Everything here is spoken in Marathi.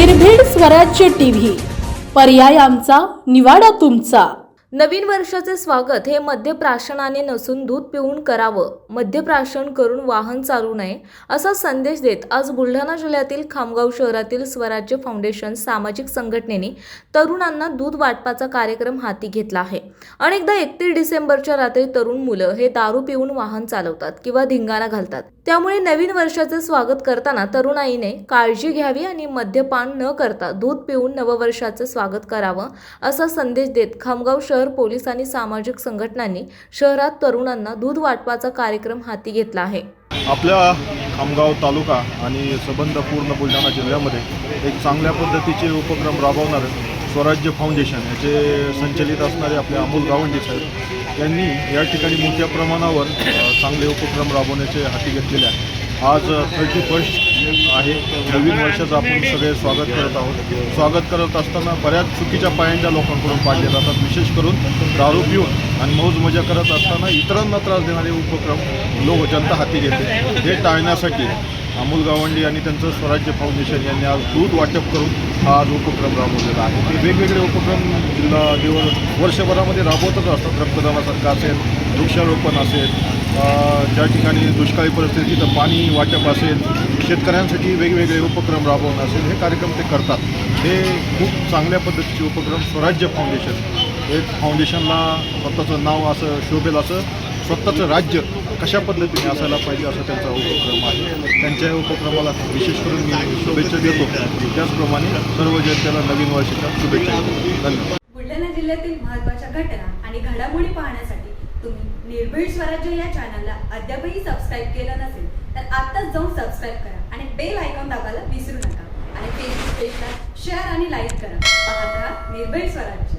निर्भीड स्वराज्य टीव्ही. पर्याय आमचा निवाडा तुमचा. नवीन वर्षाचे स्वागत हे मद्यप्राशनाने नसून दूध पिऊन करावं मद्यप्राशन करून वाहन चालू नये असा संदेश देत आज बुलढाणा जिल्ह्यातील खामगाव शहरातील स्वराज्य फाउंडेशन सामाजिक संघटनेने तरुणांना दूध वाटपाचा कार्यक्रम हाती घेतला आहे. अनेकदा एकतीस डिसेंबरच्या रात्री तरुण मुलं हे दारू पिऊन वाहन चालवतात किंवा धिंगाणा घालतात. त्यामुळे नवीन वर्षाचं स्वागत करताना तरुणाईने काळजी घ्यावी आणि मद्यपान न करता दूध पिऊन नववर्षाचं स्वागत करावं असा संदेश देत खामगाव शहर पोलीस आणि सामाजिक संघटनांनी शहरात तरुणांना दूध वाटपाचा कार्यक्रम हाती घेतला आहे. आपल्या खामगाव तालुका आणि संबंध पूर्ण बुलढाणा जिल्ह्यामध्ये एक चांगल्या पद्धतीचे उपक्रम राबवणार स्वराज्य फाउंडेशन याचे संचलित असणारे आपले अमोल गावंडी साहेब यांनी या ठिकाणी मोठ्या प्रमाणावर चांगले उपक्रम राबवण्याचे हाती घेतलेले आहे आज थर्टी फर्स्ट आहे नवीन वर्षाचं आपण सगळे स्वागत करत आहोत. स्वागत करत असताना बऱ्याच चुकीच्या पायांच्या लोकांकडून पाडले जातात. विशेष करून दारू पिऊन आणि मौज मजा करत असताना इतरांना त्रास देणारे उपक्रम लोक जनता हाती घेते. हे टाळण्यासाठी अमोल गावंडी आणि त्यांचं स्वराज्य फाउंडेशन यांनी आज दूध वाटप करून हा आज उपक्रम राबवलेला आहे. ते वेगवेगळे उपक्रम जिल्हा दिवस वर्षभरामध्ये राबवतच असतात. रक्तदानासारखं असेल वृक्षारोपण असेल ज्या ठिकाणी दुष्काळी परिस्थिती तिथं पाणी वाटप असेल शेतकऱ्यांसाठी वेगवेगळे उपक्रम राबवणं असेल हे कार्यक्रम ते करतात. हे खूप चांगल्या पद्धतीचे उपक्रम स्वराज्य फाउंडेशन हे फाउंडेशनला स्वतःचं नाव असं शोभेल असं स्वतःचं राज्य कशा पद्धतीने असायला पाहिजे असा त्यांचा उपक्रम आहे. त्यांच्या या उपक्रमाला विशेष करून मी शुभेच्छा देतो. त्याचप्रमाणे सर्व जनतेला नवीन वर्षाच्या शुभेच्छा देतो. धन्यवाद. बुलढाणा जिल्ह्यातील महत्त्वाच्या घटना आणि घडामोडी पाहण्यासाठी तुम्ही निर्भीड स्वराज्य या चॅनलला अद्यापही सबस्क्राईब केलं नसेल तर आत्ताच जाऊन सबस्क्राईब करा आणि बेल आयकॉन दाबायला विसरू नका. आणि फेसबुक पेजला शेअर आणि लाईक करा. पाहत राहा निर्भीड स्वराज्य.